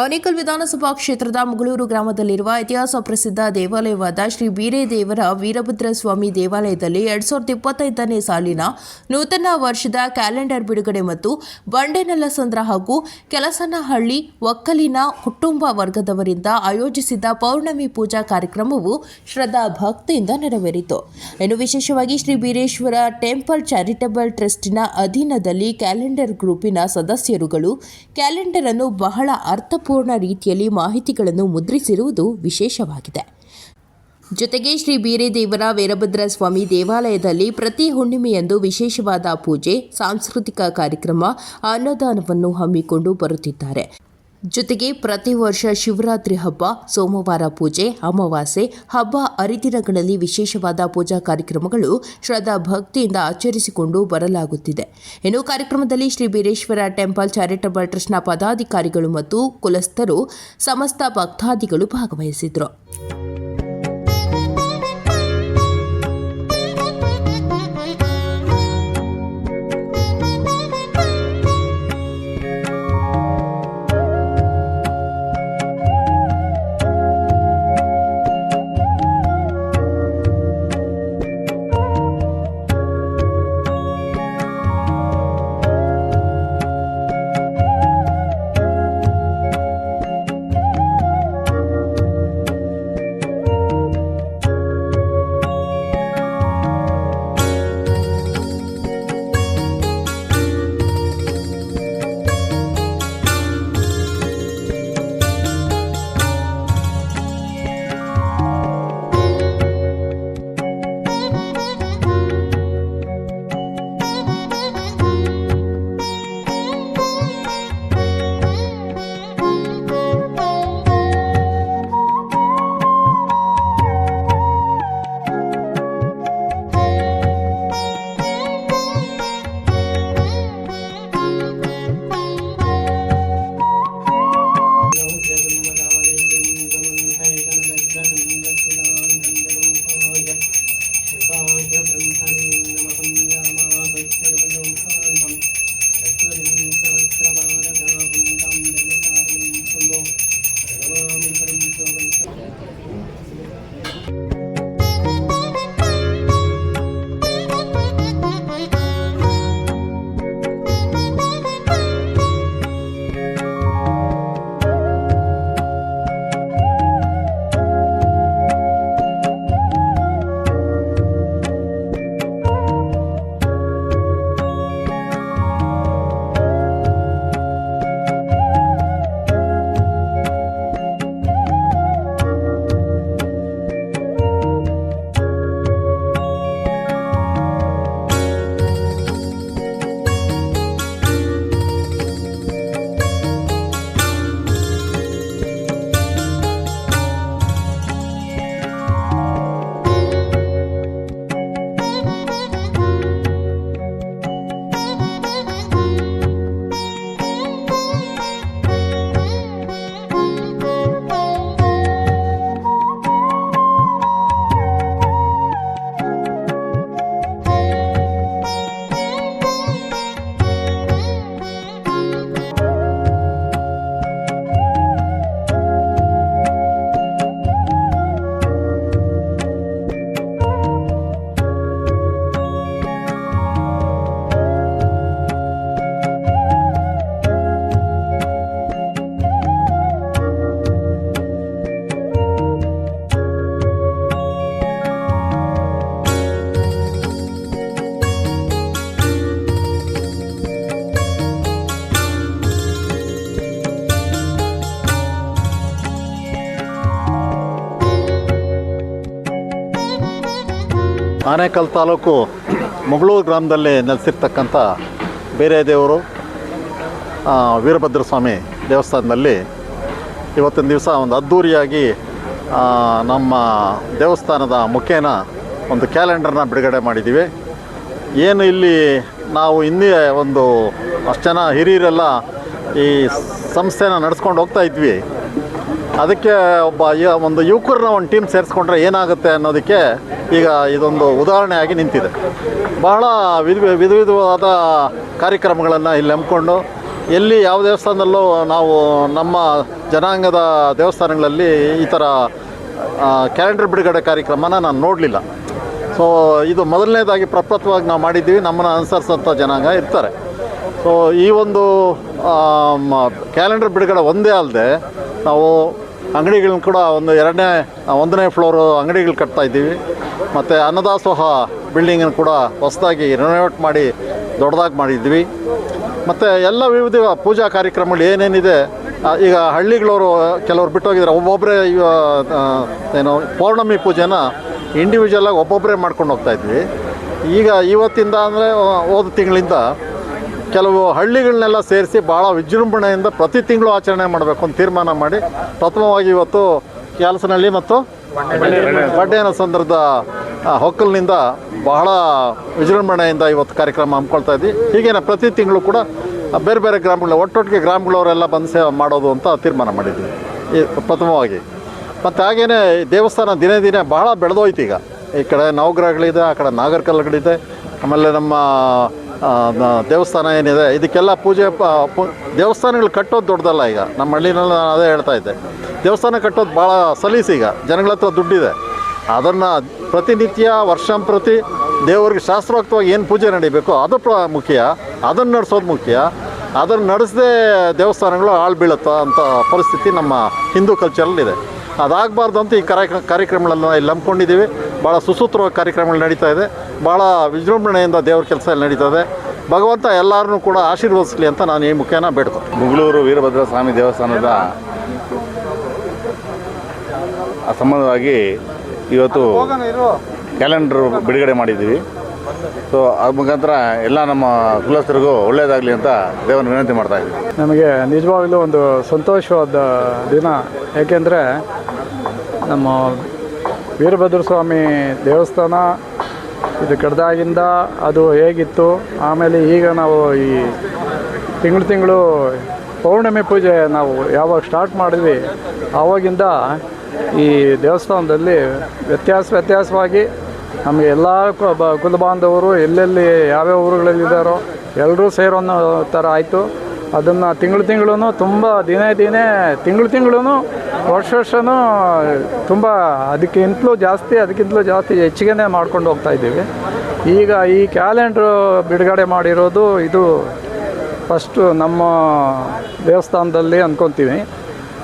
ಆನೇಕಲ್ ವಿಧಾನಸಭಾ ಕ್ಷೇತ್ರದ ಮುಗಳೂರು ಗ್ರಾಮದಲ್ಲಿರುವ ಇತಿಹಾಸ ಪ್ರಸಿದ್ಧ ದೇವಾಲಯವಾದ ಶ್ರೀ ಬೀರೇದೇವರ ವೀರಭದ್ರ ಸ್ವಾಮಿ ದೇವಾಲಯದಲ್ಲಿ ಎರಡ್ ಸಾವಿರದ ಇಪ್ಪತ್ತೈದನೇ ಸಾಲಿನ ನೂತನ ವರ್ಷದ ಕ್ಯಾಲೆಂಡರ್ ಬಿಡುಗಡೆ ಮತ್ತು ಬಂಡೆನಲ್ಲಸಂದ್ರ ಹಾಗೂ ಕೆಲಸನಹಳ್ಳಿ ಒಕ್ಕಲಿನ ಕುಟುಂಬ ವರ್ಗದವರಿಂದ ಆಯೋಜಿಸಿದ್ದ ಪೌರ್ಣಮಿ ಪೂಜಾ ಕಾರ್ಯಕ್ರಮವು ಶ್ರದ್ಧಾ ಭಕ್ತಿಯಿಂದ ನೆರವೇರಿತು. ಇನ್ನು ವಿಶೇಷವಾಗಿ ಶ್ರೀ ಬೀರೇಶ್ವರ ಟೆಂಪಲ್ ಚಾರಿಟಬಲ್ ಟ್ರಸ್ಟಿನ ಅಧೀನದಲ್ಲಿ ಕ್ಯಾಲೆಂಡರ್ ಗ್ರೂಪಿನ ಸದಸ್ಯರುಗಳು ಕ್ಯಾಲೆಂಡರ್ ಅನ್ನು ಬಹಳ ಅರ್ಥಪೂರ್ಣ ರೀತಿಯಲ್ಲಿ ಮಾಹಿತಿಗಳನ್ನು ಮುದ್ರಿಸಿರುವುದು ವಿಶೇಷವಾಗಿದೆ. ಜೊತೆಗೆ ಶ್ರೀ ಬೀರೇದೇವರ ವೀರಭದ್ರ ಸ್ವಾಮಿ ದೇವಾಲಯದಲ್ಲಿ ಪ್ರತಿ ಹುಣ್ಣಿಮೆಯಂದು ವಿಶೇಷವಾದ ಪೂಜೆ, ಸಾಂಸ್ಕೃತಿಕ ಕಾರ್ಯಕ್ರಮ, ಅನ್ನದಾನವನ್ನು ಹಮ್ಮಿಕೊಂಡು ಬರುತ್ತಿದ್ದಾರೆ. ಜೊತೆಗೆ ಪ್ರತಿ ವರ್ಷ ಶಿವರಾತ್ರಿ ಹಬ್ಬ, ಸೋಮವಾರ ಪೂಜೆ, ಅಮಾವಾಸ್ಯೆ, ಹಬ್ಬ ಹರಿದಿನಗಳಲ್ಲಿ ವಿಶೇಷವಾದ ಪೂಜಾ ಕಾರ್ಯಕ್ರಮಗಳು ಶ್ರದ್ಧಾ ಭಕ್ತಿಯಿಂದ ಆಚರಿಸಿಕೊಂಡು ಬರಲಾಗುತ್ತಿದೆ. ಇನ್ನು ಕಾರ್ಯಕ್ರಮದಲ್ಲಿ ಶ್ರೀ ಬೀರೇಶ್ವರ ಟೆಂಪಲ್ ಚಾರಿಟಬಲ್ ಟ್ರಸ್ಟ್ನ ಪದಾಧಿಕಾರಿಗಳು ಮತ್ತು ಕುಲಸ್ಥರು, ಸಮಸ್ತ ಭಕ್ತಾದಿಗಳು ಭಾಗವಹಿಸಿದ್ರು ಆನೇಕಲ್ ತಾಲೂಕು ಮುಗಳೂರು ಗ್ರಾಮದಲ್ಲಿ ನೆಲೆಸಿರ್ತಕ್ಕಂಥ ಬೇರೆ ದೇವರು ವೀರಭದ್ರಸ್ವಾಮಿ ವೀರಭದ್ರ ಸ್ವಾಮಿ ದೇವಸ್ಥಾನದಲ್ಲಿ ಇವತ್ತಿನ ದಿವಸ ಒಂದು ಅದ್ಧೂರಿಯಾಗಿ ನಮ್ಮ ದೇವಸ್ಥಾನದ ಮುಖೇನ ಒಂದು ಕ್ಯಾಲೆಂಡರ್ನ ಬಿಡುಗಡೆ ಮಾಡಿದ್ದೀವಿ. ಏನು ಇಲ್ಲಿ ನಾವು ಹಿಂದೆ ಒಂದು ಅಷ್ಟು ಜನ ಹಿರಿಯರೆಲ್ಲ ಈ ಸಂಸ್ಥೆನ ನಡೆಸ್ಕೊಂಡು ಹೋಗ್ತಾ ಇದ್ವಿ. ಅದಕ್ಕೆ ಒಬ್ಬ ಒಂದು ಯುವಕರನ್ನ ಒಂದು ಟೀಮ್ ಸೇರಿಸ್ಕೊಂಡ್ರೆ ಏನಾಗುತ್ತೆ ಅನ್ನೋದಕ್ಕೆ ಈಗ ಇದೊಂದು ಉದಾಹರಣೆಯಾಗಿ ನಿಂತಿದೆ. ಬಹಳ ವಿಧ ವಿಧ, ವಿಧವಾದ ಕಾರ್ಯಕ್ರಮಗಳನ್ನು ಇಲ್ಲಿ ಹಮ್ಮಿಕೊಂಡು ಎಲ್ಲಿ ಯಾವ ದೇವಸ್ಥಾನದಲ್ಲೂ ನಾವು ನಮ್ಮ ಜನಾಂಗದ ದೇವಸ್ಥಾನಗಳಲ್ಲಿ ಈ ಥರ ಕ್ಯಾಲೆಂಡರ್ ಬಿಡುಗಡೆ ಕಾರ್ಯಕ್ರಮನ ನಾನು ನೋಡಲಿಲ್ಲ. ಸೊ ಇದು ಮೊದಲನೇದಾಗಿ ಪ್ರಪ್ರಥವಾಗಿ ನಾವು ಮಾಡಿದ್ದೀವಿ, ನಮ್ಮನ್ನು ಅನುಸರಿಸೋಂಥ ಜನಾಂಗ ಇರ್ತಾರೆ. ಸೊ ಈ ಒಂದು ಕ್ಯಾಲೆಂಡರ್ ಬಿಡುಗಡೆ ಒಂದೇ ಅಲ್ಲದೆ ನಾವು ಅಂಗಡಿಗಳನ್ನ ಕೂಡ ಒಂದು ಎರಡನೇ ಒಂದನೇ ಫ್ಲೋರು ಅಂಗಡಿಗಳು ಕಟ್ತಾ ಇದ್ದೀವಿ. ಮತ್ತು ಅನ್ನದಾಸೋಹ ಬಿಲ್ಡಿಂಗನ್ನು ಕೂಡ ಹೊಸದಾಗಿ ರಿನೋವೇಟ್ ಮಾಡಿ ದೊಡ್ಡದಾಗಿ ಮಾಡಿದ್ವಿ. ಮತ್ತು ಎಲ್ಲ ವಿವಿಧ ಪೂಜಾ ಕಾರ್ಯಕ್ರಮಗಳು ಏನೇನಿದೆ ಈಗ ಹಳ್ಳಿಗಳವರು ಕೆಲವ್ರು ಬಿಟ್ಟೋಗಿದ್ದಾರೆ. ಒಬ್ಬೊಬ್ಬರೇ ಏನು, ಪೌರ್ಣಮಿ ಪೂಜೆನ ಇಂಡಿವಿಜುವಲಾಗಿ ಒಬ್ಬೊಬ್ಬರೇ ಮಾಡ್ಕೊಂಡು ಹೋಗ್ತಾ ಇದ್ವಿ. ಈಗ ಇವತ್ತಿಂದ ಅಂದರೆ ಹೋದ ತಿಂಗಳಿಂದ ಕೆಲವು ಹಳ್ಳಿಗಳನ್ನೆಲ್ಲ ಸೇರಿಸಿ ಭಾಳ ವಿಜೃಂಭಣೆಯಿಂದ ಪ್ರತಿ ತಿಂಗಳು ಆಚರಣೆ ಮಾಡಬೇಕು ಅಂತ ತೀರ್ಮಾನ ಮಾಡಿ ಪ್ರಥಮವಾಗಿ ಇವತ್ತು ಕ್ಯಾಲ್ಸನಹಳ್ಳಿ ಮತ್ತು ಬಡ್ಡೆಯ ಸಂದರ್ಭದ ಹೊಕ್ಕಲಿನಿಂದ ಬಹಳ ವಿಜೃಂಭಣೆಯಿಂದ ಇವತ್ತು ಕಾರ್ಯಕ್ರಮ ಹಮ್ಮಿಕೊಳ್ತಾ ಇದ್ವಿ. ಹೀಗೇನೆ ಪ್ರತಿ ತಿಂಗಳು ಕೂಡ ಬೇರೆ ಬೇರೆ ಗ್ರಾಮಗಳು, ಒಟ್ಟೊಟ್ಟಿಗೆ ಗ್ರಾಮಗಳವರೆಲ್ಲ ಬಂದು ಸೇವೆ ಮಾಡೋದು ಅಂತ ತೀರ್ಮಾನ ಮಾಡಿದ್ವಿ. ಈ ಪ್ರಥಮವಾಗಿ. ಮತ್ತು ಹಾಗೇನೆ ದೇವಸ್ಥಾನ ದಿನೇ ದಿನೇ ಬಹಳ ಬೆಳೆದೋಯ್ತು ಈಗ. ಈ ಕಡೆ ನವಗ್ರಹಗಳಿದೆ, ಆ ಕಡೆ ನಾಗರಕಲ್ಲುಗಳಿದೆ, ಆಮೇಲೆ ನಮ್ಮ ದೇವಸ್ಥಾನ ಏನಿದೆ, ಇದಕ್ಕೆಲ್ಲ ಪೂಜೆ ದೇವಸ್ಥಾನಗಳು ಕಟ್ಟೋದು ದೊಡ್ಡದಲ್ಲ ಈಗ. ನಮ್ಮ ಹಳ್ಳಿನಲ್ಲಿ ನಾನು ಅದೇ ಹೇಳ್ತಾ ಇದ್ದೆ. ದೇವಸ್ಥಾನ ಕಟ್ಟೋದು ಭಾಳ ಸಲೀಸು ಈಗ. ಜನಗಳ ಹತ್ರ ದುಡ್ಡಿದೆ. ಅದನ್ನು ಪ್ರತಿನಿತ್ಯ ವರ್ಷಂಪ್ರತಿ ದೇವರಿಗೆ ಶಾಸ್ತ್ರೋಕ್ತವಾಗಿ ಏನು ಪೂಜೆ ನಡೀಬೇಕು, ಅದು ಪ್ರ, ಮುಖ್ಯ. ಅದನ್ನು ನಡೆಸೋದು ಮುಖ್ಯ. ಅದನ್ನು ನಡೆಸದೆ ದೇವಸ್ಥಾನಗಳು ಹಾಳು ಅಂತ ಪರಿಸ್ಥಿತಿ ನಮ್ಮ ಹಿಂದೂ ಕಲ್ಚರಲ್ಲಿದೆ ಅದಾಗಬಾರ್ದು ಅಂತ ಈ ಕಾರ್ಯಕ್ರಮ ಕಾರ್ಯಕ್ರಮಗಳನ್ನು ಇಲ್ಲಿ ನಂಬ್ಕೊಂಡಿದ್ದೀವಿ. ಭಾಳ ಸುಸೂತ್ರವಾಗಿ ಕಾರ್ಯಕ್ರಮಗಳು ನಡೀತಾ ಇದೆ. ಭಾಳ ವಿಜೃಂಭಣೆಯಿಂದ ದೇವ್ರ ಕೆಲಸ ಇಲ್ಲಿ ನಡೀತಾ ಇದೆ. ಭಗವಂತ ಎಲ್ಲರನ್ನೂ ಕೂಡ ಆಶೀರ್ವದಿಸಲಿ ಅಂತ ನಾನು ಈ ಮುಖೇನ ಬೇಡ್ಕೊ ಮುಗಳೂರು ವೀರಭದ್ರ ಸ್ವಾಮಿ ದೇವಸ್ಥಾನದ ಸಂಬಂಧವಾಗಿ ಇವತ್ತು ಕ್ಯಾಲೆಂಡರ್ ಬಿಡುಗಡೆ ಮಾಡಿದ್ದೀವಿ. ಸೊ ಅದ್ರ ಮುಖಾಂತರ ಎಲ್ಲ ನಮ್ಮ ಕುಲಸ್ಥರಿಗೂ ಒಳ್ಳೆಯದಾಗಲಿ ಅಂತ ದೇವನ ವಿನಂತಿ ಮಾಡ್ತಾ ಇದ್ದೀನಿ. ನಮಗೆ ನಿಜವಾಗಲೂ ಒಂದು ಸಂತೋಷವಾದ ದಿನ. ಏಕೆಂದರೆ ನಮ್ಮ ವೀರಭದ್ರ ಸ್ವಾಮಿ ದೇವಸ್ಥಾನ ಇದು ಕಡ್ದಾಗಿಂದ ಅದು ಹೇಗಿತ್ತು ಆಮೇಲೆ ಈಗ ನಾವು ಈ ತಿಂಗಳು ತಿಂಗಳು ಪೌರ್ಣಮಿ ಪೂಜೆ ನಾವು ಯಾವಾಗ ಸ್ಟಾರ್ಟ್ ಮಾಡಿದ್ವಿ ಆವಾಗಿಂದ ಈ ದೇವಸ್ಥಾನದಲ್ಲಿ ವ್ಯತ್ಯಾಸ ವ್ಯತ್ಯಾಸವಾಗಿ ನಮಗೆ ಎಲ್ಲ ಕುಲ ಬಾಂಧವರು ಎಲ್ಲೆಲ್ಲಿ ಯಾವ್ಯಾವ ಊರುಗಳಲ್ಲಿದ್ದಾರೋ ಎಲ್ಲರೂ ಸೇರೋ ಥರ ಆಯಿತು. ಅದನ್ನು ತಿಂಗಳು ತಿಂಗಳು ತುಂಬ ದಿನೇ ದಿನೇ, ತಿಂಗಳು ತಿಂಗಳು ವರ್ಷ ವರ್ಷವೂ ತುಂಬ ಅದಕ್ಕಿಂತಲೂ ಜಾಸ್ತಿ ಅದಕ್ಕಿಂತಲೂ ಜಾಸ್ತಿ ಹೆಚ್ಚಿಗೆನೇ ಮಾಡ್ಕೊಂಡು ಹೋಗ್ತಾ ಇದ್ದೀವಿ. ಈಗ ಈ ಕ್ಯಾಲೆಂಡ್ರು ಬಿಡುಗಡೆ ಮಾಡಿರೋದು ಇದು ಫಸ್ಟು ನಮ್ಮ ದೇವಸ್ಥಾನದಲ್ಲಿ ಅಂದ್ಕೊತೀವಿ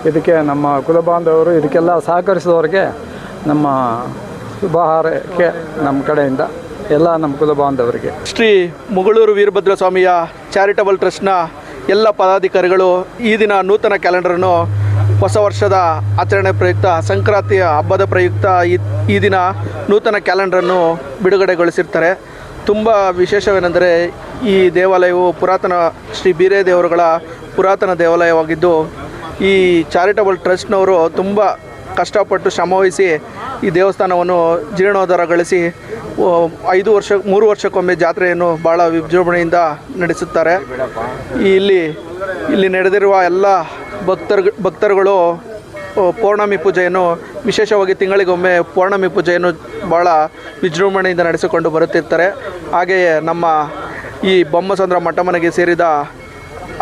ಇದಕ್ಕೆ ನಮ್ಮ ಕುಲಬಾಂಧವರು ಇದಕ್ಕೆಲ್ಲ ಸಹಕರಿಸಿದವ್ರಿಗೆ ನಮ್ಮ ಶುಭ ಹಾರೈಕೆ ನಮ್ಮ ಕಡೆಯಿಂದ ಎಲ್ಲ ನಮ್ಮ ಕುಲಬಾಂಧವರಿಗೆ ಶ್ರೀ ಮುಗಳೂರು ವೀರಭದ್ರ ಸ್ವಾಮಿಯ ಚಾರಿಟಬಲ್ ಟ್ರಸ್ಟ್ನ ಎಲ್ಲ ಪದಾಧಿಕಾರಿಗಳು ಈ ದಿನ ನೂತನ ಕ್ಯಾಲೆಂಡರನ್ನು ಹೊಸ ವರ್ಷದ ಆಚರಣೆ ಪ್ರಯುಕ್ತ, ಸಂಕ್ರಾಂತಿಯ ಹಬ್ಬದ ಪ್ರಯುಕ್ತ ಈ ಈ ದಿನ ನೂತನ ಕ್ಯಾಲೆಂಡರನ್ನು ಬಿಡುಗಡೆಗೊಳಿಸಿರ್ತಾರೆ. ತುಂಬ ವಿಶೇಷವೇನೆಂದರೆ ಈ ದೇವಾಲಯವು ಪುರಾತನ ಶ್ರೀ ಬೀರೇ ದೇವರುಗಳ ಪುರಾತನ ದೇವಾಲಯವಾಗಿದ್ದು, ಈ ಚಾರಿಟಬಲ್ ಟ್ರಸ್ಟ್ನವರು ತುಂಬ ಕಷ್ಟಪಟ್ಟು ಶ್ರಮವಹಿಸಿ ಈ ದೇವಸ್ಥಾನವನ್ನು ಜೀರ್ಣೋದ್ಧಾರಗೊಳಿಸಿ ಗಳಿಸಿ ಐದು ವರ್ಷ, ಮೂರು ವರ್ಷಕ್ಕೊಮ್ಮೆ ಜಾತ್ರೆಯನ್ನು ಭಾಳ ವಿಜೃಂಭಣೆಯಿಂದ ನಡೆಸುತ್ತಾರೆ. ಇಲ್ಲಿ ಇಲ್ಲಿ ನಡೆದಿರುವ ಎಲ್ಲ ಭಕ್ತರು ಭಕ್ತರುಗಳು ಪೌರ್ಣಮಿ ಪೂಜೆಯನ್ನು, ವಿಶೇಷವಾಗಿ ತಿಂಗಳಿಗೊಮ್ಮೆ ಪೌರ್ಣಮಿ ಪೂಜೆಯನ್ನು ಭಾಳ ವಿಜೃಂಭಣೆಯಿಂದ ನಡೆಸಿಕೊಂಡು ಬರುತ್ತಿರ್ತಾರೆ. ಹಾಗೆಯೇ ನಮ್ಮ ಈ ಬೊಮ್ಮಸಂದ್ರ ಮಠಮನೆಗೆ ಸೇರಿದ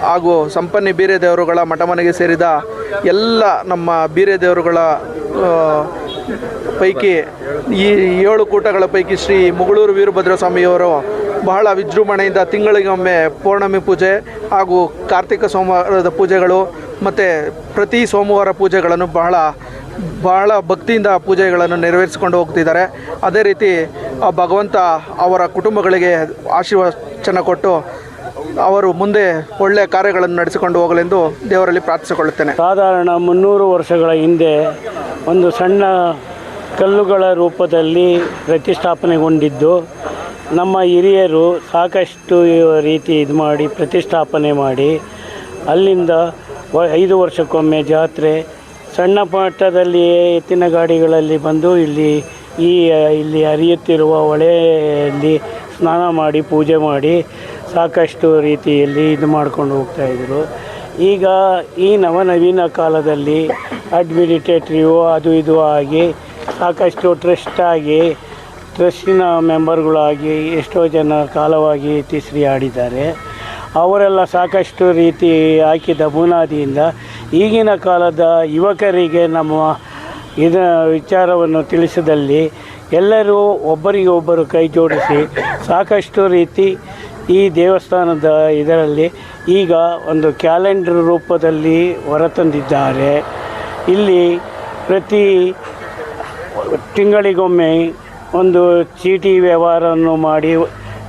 ಹಾಗೂ ಸಂಪನ್ನಿ ಬೀರೆ ದೇವರುಗಳ ಮಠಮನೆಗೆ ಸೇರಿದ ಎಲ್ಲ ನಮ್ಮ ಬೀರೆ ದೇವರುಗಳ ಪೈಕಿ ಈ ಏಳು ಕೂಟಗಳ ಪೈಕಿ ಶ್ರೀ ಮುಗಳೂರು ವೀರಭದ್ರ ಸ್ವಾಮಿಯವರು ಬಹಳ ವಿಜೃಂಭಣೆಯಿಂದ ತಿಂಗಳಿಗೊಮ್ಮೆ ಪೌರ್ಣಮಿ ಪೂಜೆ ಹಾಗೂ ಕಾರ್ತಿಕ ಸೋಮವಾರದ ಪೂಜೆಗಳು ಮತ್ತು ಪ್ರತಿ ಸೋಮವಾರ ಪೂಜೆಗಳನ್ನು ಬಹಳ ಬಹಳ ಭಕ್ತಿಯಿಂದ ಪೂಜೆಗಳನ್ನು ನೆರವೇರಿಸಿಕೊಂಡು ಹೋಗ್ತಿದ್ದಾರೆ. ಅದೇ ರೀತಿ ಭಗವಂತ ಅವರ ಕುಟುಂಬಗಳಿಗೆ ಆಶೀರ್ವಚನ ಕೊಟ್ಟು ಅವರು ಮುಂದೆ ಒಳ್ಳೆಯ ಕಾರ್ಯಗಳನ್ನು ನಡೆಸಿಕೊಂಡು ಹೋಗಲೆಂದು ದೇವರಲ್ಲಿ ಪ್ರಾರ್ಥಿಸಿಕೊಳ್ಳುತ್ತೇನೆ. ಸಾಧಾರಣ ಮುನ್ನೂರು ವರ್ಷಗಳ ಹಿಂದೆ ಒಂದು ಸಣ್ಣ ಕಲ್ಲುಗಳ ರೂಪದಲ್ಲಿ ಪ್ರತಿಷ್ಠಾಪನೆಗೊಂಡಿದ್ದು, ನಮ್ಮ ಹಿರಿಯರು ಸಾಕಷ್ಟು ರೀತಿ ಇದು ಮಾಡಿ ಪ್ರತಿಷ್ಠಾಪನೆ ಮಾಡಿ, ಅಲ್ಲಿಂದ ಐದು ವರ್ಷಕ್ಕೊಮ್ಮೆ ಜಾತ್ರೆ ಸಣ್ಣ ಮಟ್ಟದಲ್ಲಿಯೇ ಎತ್ತಿನ ಗಾಡಿಗಳಲ್ಲಿ ಬಂದು ಇಲ್ಲಿ ಈ, ಇಲ್ಲಿ ಹರಿಯುತ್ತಿರುವ ಹೊಳೆಯಲ್ಲಿ ಸ್ನಾನ ಮಾಡಿ ಪೂಜೆ ಮಾಡಿ ಸಾಕಷ್ಟು ರೀತಿಯಲ್ಲಿ ಇದು ಮಾಡ್ಕೊಂಡು ಹೋಗ್ತಾಯಿದ್ರು ಈಗ ಈ ನವನವೀನ ಕಾಲದಲ್ಲಿ ಅಡ್ಮಿನಿಸ್ಟ್ರೇಟಿವ್ ಅದು ಇದು ಆಗಿ ಸಾಕಷ್ಟು ಟ್ರಸ್ಟ್ ಆಗಿ ಟ್ರಸ್ಟಿನ ಮೆಂಬರ್ಗಳಾಗಿ ಎಷ್ಟೋ ಜನ ಕಾಲವಾಗಿ ತಿಸ್ರಿ ಆಡಿದ್ದಾರೆ. ಅವರೆಲ್ಲ ಸಾಕಷ್ಟು ರೀತಿ ಹಾಕಿದ ಬುನಾದಿಯಿಂದ ಈಗಿನ ಕಾಲದ ಯುವಕರಿಗೆ ನಮ್ಮ ಇದ ವಿಚಾರವನ್ನು ತಿಳಿಸಿದಲ್ಲಿ ಎಲ್ಲರೂ ಒಬ್ಬರಿಗೊಬ್ಬರು ಕೈ ಜೋಡಿಸಿ ಸಾಕಷ್ಟು ರೀತಿ ಈ ದೇವಸ್ಥಾನದ ಇದರಲ್ಲಿ ಈಗ ಒಂದು ಕ್ಯಾಲೆಂಡರ್ ರೂಪದಲ್ಲಿ ಹೊರತಂದಿದ್ದಾರೆ. ಇಲ್ಲಿ ಪ್ರತಿ ತಿಂಗಳಿಗೊಮ್ಮೆ ಒಂದು ಚೀಟಿ ವ್ಯವಹಾರವನ್ನು ಮಾಡಿ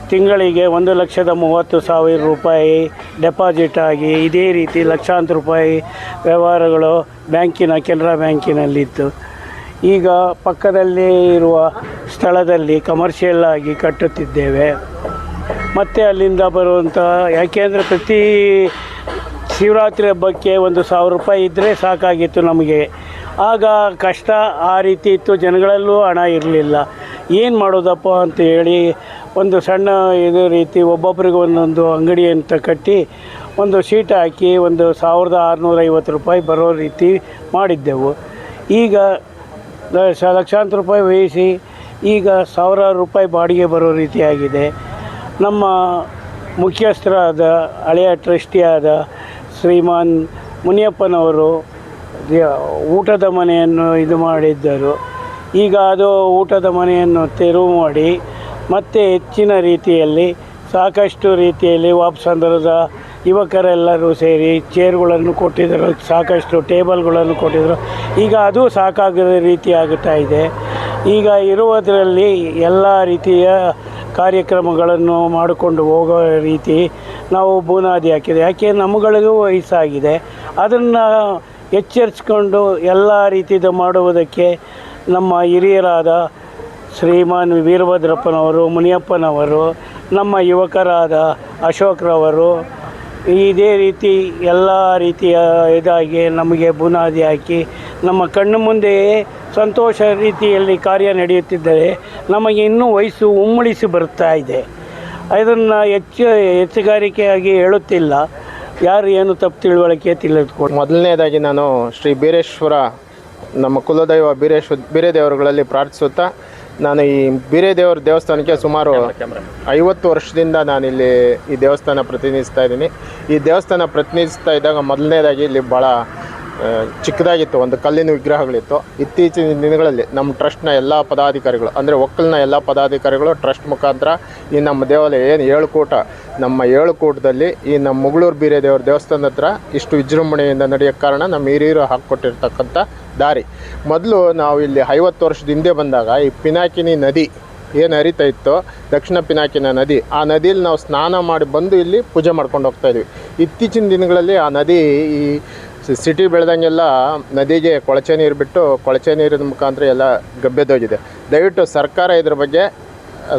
ತಿಂಗಳಿಗೆ ಒಂದು ಲಕ್ಷದ ಮೂವತ್ತು ಸಾವಿರ ರೂಪಾಯಿ ಡೆಪಾಸಿಟ್ ಆಗಿ ಇದೇ ರೀತಿ ಲಕ್ಷಾಂತರ ರೂಪಾಯಿ ವ್ಯವಹಾರಗಳು ಬ್ಯಾಂಕಿನ, ಕೆನರಾ ಬ್ಯಾಂಕಿನಲ್ಲಿತ್ತು. ಈಗ ಪಕ್ಕದಲ್ಲಿ ಇರುವ ಸ್ಥಳದಲ್ಲಿ ಕಮರ್ಷಿಯಲ್ ಆಗಿ ಕಟ್ಟುತ್ತಿದ್ದೇವೆ. ಮತ್ತು ಅಲ್ಲಿಂದ ಬರುವಂಥ ಯಾಕೆಂದರೆ ಪ್ರತಿ ಶಿವರಾತ್ರಿ ಹಬ್ಬಕ್ಕೆ ಒಂದು ಸಾವಿರ ರೂಪಾಯಿ ಇದ್ದರೆ ಸಾಕಾಗಿತ್ತು ನಮಗೆ. ಆಗ ಕಷ್ಟ ಆ ರೀತಿ ಇತ್ತು, ಜನಗಳಲ್ಲೂ ಹಣ ಇರಲಿಲ್ಲ. ಏನು ಮಾಡೋದಪ್ಪ ಅಂತ ಹೇಳಿ ಒಂದು ಸಣ್ಣ ಇದು ರೀತಿ ಒಬ್ಬೊಬ್ಬರಿಗೆ ಒಂದೊಂದು ಅಂಗಡಿ ಅಂತ ಕಟ್ಟಿ ಒಂದು ಶೀಟ್ ಹಾಕಿ ಒಂದು ಸಾವಿರದ ಆರುನೂರೈವತ್ತು ರೂಪಾಯಿ ಬರೋ ರೀತಿ ಮಾಡಿದ್ದೆವು. ಈಗ ಲಕ್ಷಾಂತರ ರೂಪಾಯಿ ವ್ಯಯಿಸಿ ಈಗ ಸಾವಿರಾರು ರೂಪಾಯಿ ಬಾಡಿಗೆ ಬರೋ ರೀತಿಯಾಗಿದೆ ನಮ್ಮ ಮುಖ್ಯಸ್ಥರಾದ, ಹಳೆಯ ಟ್ರಸ್ಟಿಯಾದ ಶ್ರೀಮಾನ್ ಮುನಿಯಪ್ಪನವರು ಊಟದ ಮನೆಯನ್ನು ಇದು ಮಾಡಿದ್ದರು. ಈಗ ಅದು ಊಟದ ಮನೆಯನ್ನು ತೆರವು ಮಾಡಿ, ಮತ್ತೆ ಹೆಚ್ಚಿನ ರೀತಿಯಲ್ಲಿ, ಸಾಕಷ್ಟು ರೀತಿಯಲ್ಲಿ ವಾಪಸಂದ್ರದ ಯುವಕರೆಲ್ಲರೂ ಸೇರಿ ಚೇರ್ಗಳನ್ನು ಕೊಟ್ಟಿದ್ದರು, ಸಾಕಷ್ಟು ಟೇಬಲ್ಗಳನ್ನು ಕೊಟ್ಟಿದ್ದರು. ಈಗ ಅದು ಸಾಕಾಗದ ರೀತಿ ಆಗುತ್ತಾ ಇದೆ. ಈಗ ಇರುವುದರಲ್ಲಿ ಎಲ್ಲ ರೀತಿಯ ಕಾರ್ಯಕ್ರಮಗಳನ್ನು ಮಾಡಿಕೊಂಡು ಹೋಗೋ ರೀತಿ ನಾವು ಬುನಾದಿ ಹಾಕಿದೆ. ಯಾಕೆ? ನಮ್ಮಗಳಿಗೂ ವಯಸ್ಸಾಗಿದೆ. ಅದನ್ನು ಎಚ್ಚರಿಸ್ಕೊಂಡು ಎಲ್ಲ ರೀತಿಯದು ಮಾಡುವುದಕ್ಕೆ ನಮ್ಮ ಹಿರಿಯರಾದ ಶ್ರೀಮಾನ್ ವೀರಭದ್ರಪ್ಪನವರು, ಮುನಿಯಪ್ಪನವರು, ನಮ್ಮ ಯುವಕರಾದ ಅಶೋಕ್ರವರು ಇದೇ ರೀತಿ ಎಲ್ಲ ರೀತಿಯ ಇದಾಗಿ ನಮಗೆ ಬುನಾದಿ ಹಾಕಿ ನಮ್ಮ ಕಣ್ಣು ಮುಂದೆ ಸಂತೋಷ ರೀತಿಯಲ್ಲಿ ಕಾರ್ಯ ನಡೆಯುತ್ತಿದ್ದರೆ ನಮಗೆ ಇನ್ನೂ ವಯಸ್ಸು ಉಮ್ಮಳಿಸಿ ಬರ್ತಾ ಇದೆ. ಇದನ್ನು ಹೆಚ್ಚು ಹೆಚ್ಚುಗಾರಿಕೆಯಾಗಿ ಹೇಳುತ್ತಿಲ್ಲ. ಯಾರು ಏನು ತಪ್ಪು ತಿಳುವಳಿಕೆ ತಿಳಿದುಕೊಂಡು ಮೊದಲನೇದಾಗಿ ನಾನು ಶ್ರೀ ಬೀರೇಶ್ವರ ನಮ್ಮ ಕುಲದೈವ ಬೀರೇಶ್ವ ಬೀರೇದೇವರುಗಳಲ್ಲಿ ಪ್ರಾರ್ಥಿಸುತ್ತಾ ನಾನು ಈ ಬೀರೇದೇವರ ದೇವಸ್ಥಾನಕ್ಕೆ ಸುಮಾರು ಐವತ್ತು ವರ್ಷದಿಂದ ನಾನಿಲ್ಲಿ ಈ ದೇವಸ್ಥಾನ ಪ್ರತಿನಿಧಿಸ್ತಾ ಇದ್ದೀನಿ. ಈ ದೇವಸ್ಥಾನ ಪ್ರತಿನಿಧಿಸ್ತಾ ಇದ್ದಾಗ ಮೊದಲನೇದಾಗಿ ಇಲ್ಲಿ ಭಾಳ ಚಿಕ್ಕದಾಗಿತ್ತು, ಒಂದು ಕಲ್ಲಿನ ವಿಗ್ರಹಗಳಿತ್ತು. ಇತ್ತೀಚಿನ ದಿನಗಳಲ್ಲಿ ನಮ್ಮ ಟ್ರಸ್ಟ್ನ ಎಲ್ಲ ಪದಾಧಿಕಾರಿಗಳು, ಅಂದರೆ ಒಕ್ಕಲಿನ ಎಲ್ಲ ಪದಾಧಿಕಾರಿಗಳು ಟ್ರಸ್ಟ್ ಮುಖಾಂತರ ಈ ನಮ್ಮ ದೇವಾಲಯ ಏನು ಏಳುಕೂಟ ನಮ್ಮ ಏಳುಕೂಟದಲ್ಲಿ ಈ ನಮ್ಮ ಮುಗಳೂರು ಬೀರೇದೇವ್ರ ದೇವಸ್ಥಾನದ ಹತ್ರ ಇಷ್ಟು ವಿಜೃಂಭಣೆಯಿಂದ ನಡೆಯೋ ಕಾರಣ ನಮ್ಮ ಹಿರಿಯರು ಹಾಕ್ಕೊಟ್ಟಿರ್ತಕ್ಕಂಥ ದಾರಿ. ಮೊದಲು ನಾವು ಇಲ್ಲಿ ಐವತ್ತು ವರ್ಷದ ಹಿಂದೆ ಬಂದಾಗ ಈ ಪಿನಾಕಿನಿ ನದಿ ಏನು ಹರಿತಾ ಇತ್ತು, ದಕ್ಷಿಣ ಪಿನಾಕಿನ ನದಿ, ಆ ನದಿಯಲ್ಲಿ ನಾವು ಸ್ನಾನ ಮಾಡಿ ಬಂದು ಇಲ್ಲಿ ಪೂಜೆ ಮಾಡ್ಕೊಂಡು ಹೋಗ್ತಾ ಇದ್ವಿ. ಇತ್ತೀಚಿನ ದಿನಗಳಲ್ಲಿ ಆ ನದಿ ಈ ಸಿಟಿ ಬೆಳೆದಂಗೆಲ್ಲ ನದಿಗೆ ಕೊಳಚೆ ನೀರು ಬಿಟ್ಟು ಕೊಳಚೆ ನೀರಿನ ಮುಖಾಂತರ ಎಲ್ಲ ಗಬ್ಬೆದೋಗಿದೆ ದಯವಿಟ್ಟು ಸರ್ಕಾರ ಇದ್ರ ಬಗ್ಗೆ